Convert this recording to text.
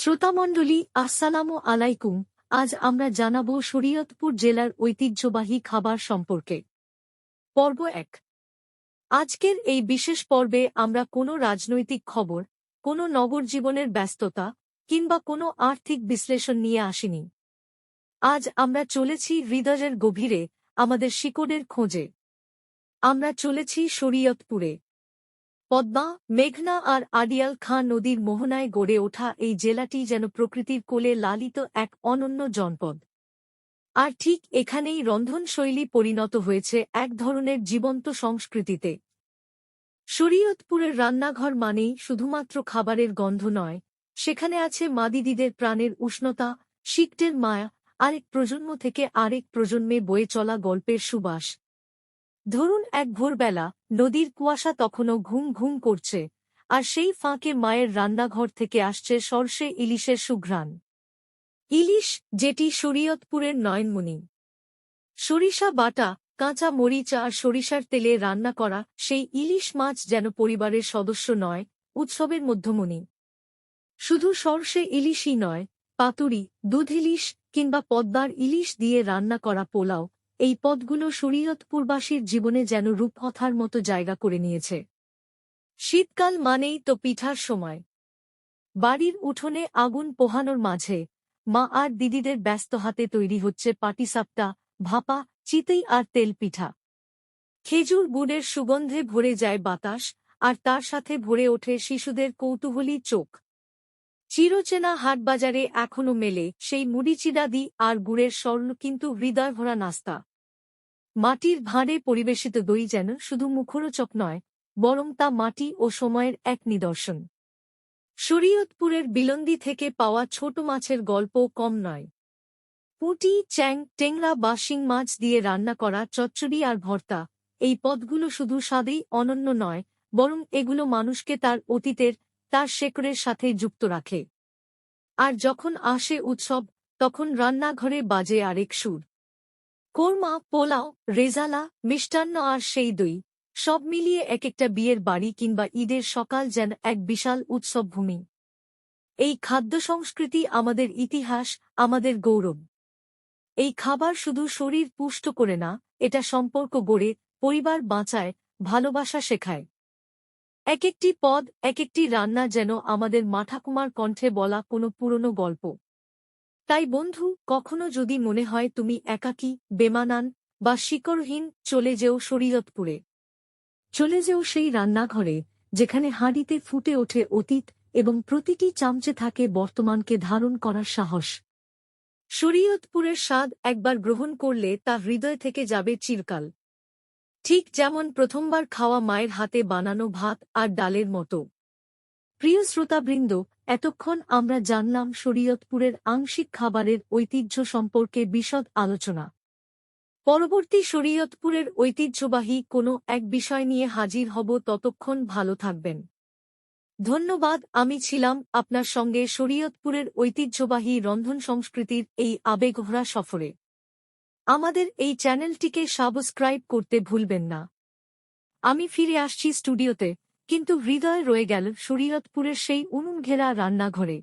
শ্রোতামণ্ডলী, আসসালামু আলাইকুম। আজ আমরা জানাব শরীয়তপুর জেলার ঐতিহ্যবাহী খাবার সম্পর্কে। পর্ব এক। আজকের এই বিশেষ পর্বে আমরা কোনো রাজনৈতিক খবর, কোনো নগর জীবনের ব্যস্ততা, কিংবা কোনো আর্থিক বিশ্লেষণ নিয়ে আসিনি। আজ আমরা চলেছি হৃদয়ের গভীরে, আমাদের শিকড়ের খোঁজে। আমরা চলেছি শরীয়তপুরে। পদ্মা, মেঘনা আর আডিয়াল খাঁ নদীর মোহনায় গড়ে ওঠা এই জেলাটি যেন প্রকৃতির কোলে লালিত এক অনন্য জনপদ। আর ঠিক এখানেই রন্ধনশৈলী পরিণত হয়েছে এক ধরনের জীবন্ত সংস্কৃতিতে। শরীয়তপুরের রান্নাঘর মানেই শুধুমাত্র খাবারের গন্ধ নয়, সেখানে আছে মাদিদিদের প্রাণের উষ্ণতা শিকটের মায়া, আরেক প্রজন্ম থেকে আরেক প্রজন্মে বয়ে চলা গল্পের সুবাস। ধরুন এক ভোরবেলা, নদীর কুয়াশা তখনও ঘুম ঘুম করছে, আর সেই ফাঁকে মায়ের রান্নাঘর থেকে আসছে সর্ষে ইলিশের সুঘ্রাণ। ইলিশ, যেটি শরীয়তপুরের নয়নমণি। সরিষা বাটা, কাঁচা মরিচ আর সরিষার তেলে রান্না করা, সেই ইলিশ মাছ যেন পরিবারের সদস্য নয়, উৎসবের মধ্যমণি। শুধু সর্ষে ইলিশই নয়, পাতুরি, দুধ ইলিশ কিংবা পদ্মার ইলিশ দিয়ে রান্না করা পোলাও এই পদগুলো শরীয়তপুরবাসীর জীবনে যেন রূপকথার মতো জায়গা করে নিয়েছে। শীতকাল মানেই তো পিঠার সময়। বাড়ির উঠোনে আগুন পোহানোর মাঝে মা আর দিদিদের ব্যস্ত হাতে তৈরি হচ্ছে পাটিসাপটা ভাপা, চিতই আর তেল পিঠা। খেজুর গুড়ের সুগন্ধে ভরে যায় বাতাস আর তার সাথে ভরে ওঠে শিশুদের কৌতূহলী চোখ। চিরচেনা হাটবাজারে এখনও মেলে সেই মুড়িচিডাদি আর গুড়ের স্বর্ণ কিন্তু হৃদয়ভরা নাস্তা। মাটির ভাঁড়ে পরিবেশিত দই যেন শুধু মুখরোচক নয়, বরং তা মাটি ও সময়ের এক নিদর্শন। শরীয়তপুরের বিলন্দি থেকে পাওয়া ছোট মাছের গল্প কম নয়। পুঁটি, চ্যাং, টেংরা বা শিং মাছ দিয়ে রান্না করা চচ্চড়ি আর ভর্তা, এই পদগুলো শুধু স্বাদেই অনন্য নয়, বরং এগুলো মানুষকে তার অতীতের, তার শেকড়ের সাথে যুক্ত রাখে। আর যখন আসে উৎসব, তখন রান্নাঘরে বাজে আরেক সুর। কোরমা, পোলাও, রেজালা, মিষ্টান্ন আর সেই দই, সব মিলিয়ে এক একটা বিয়ের বাড়ি কিংবা ঈদের সকাল যেন এক বিশাল উৎসবভূমি এই খাদ্য সংস্কৃতি আমাদের ইতিহাস, আমাদের গৌরব। এই খাবার শুধু শরীর পুষ্ট করে না, এটা সম্পর্ক গড়ে, পরিবার বাঁচায়, ভালোবাসা শেখায়। এক একটি পদ, এক একটি রান্না যেন আমাদের মাঠাকুমার কণ্ঠে বলা কোনো পুরনো গল্প। তাই বন্ধু, কখনো যদি মনে হয় তুমি একাকী, বেমানান বা শিকড়হীন, চলে যেও শরীয়তপুরে। চলে যেও সেই রান্নাঘরে, যেখানে হাঁড়িতে ফুটে ওঠে অতীত এবং প্রতিটি চামচে থাকে বর্তমানকে ধারণ করার সাহস। শরীয়তপুরের স্বাদ একবার গ্রহণ করলে তা হৃদয় থেকে যাবে চিরকাল। ঠিক যেমন প্রথমবার খাওয়া মায়ের হাতে বানানো ভাত আর ডালের মতো। প্রিয় শ্রোতাবৃন্দ, এতক্ষণ আমরা জানলাম শরীয়তপুরের আংশিক খাবারের ঐতিহ্য সম্পর্কে বিশদ আলোচনা। পরবর্তী শরীয়তপুরের ঐতিহ্যবাহী কোনো এক বিষয় নিয়ে হাজির হব ততক্ষণ ভালো থাকবেন। ধন্যবাদ, আমি ছিলাম আপনার সঙ্গে শরীয়তপুরের ঐতিহ্যবাহী রন্ধন সংস্কৃতির এই আবেগভরা সফরে। আমাদের এই চ্যানেলটিকে সাবস্ক্রাইব করতে ভুলবেন না। আমি ফিরে আসছি স্টুডিওতে। কিন্তু হৃদয় রয়ে গেল শরীয়তপুরের সেই উনুন ঘেরা রান্নাঘরে।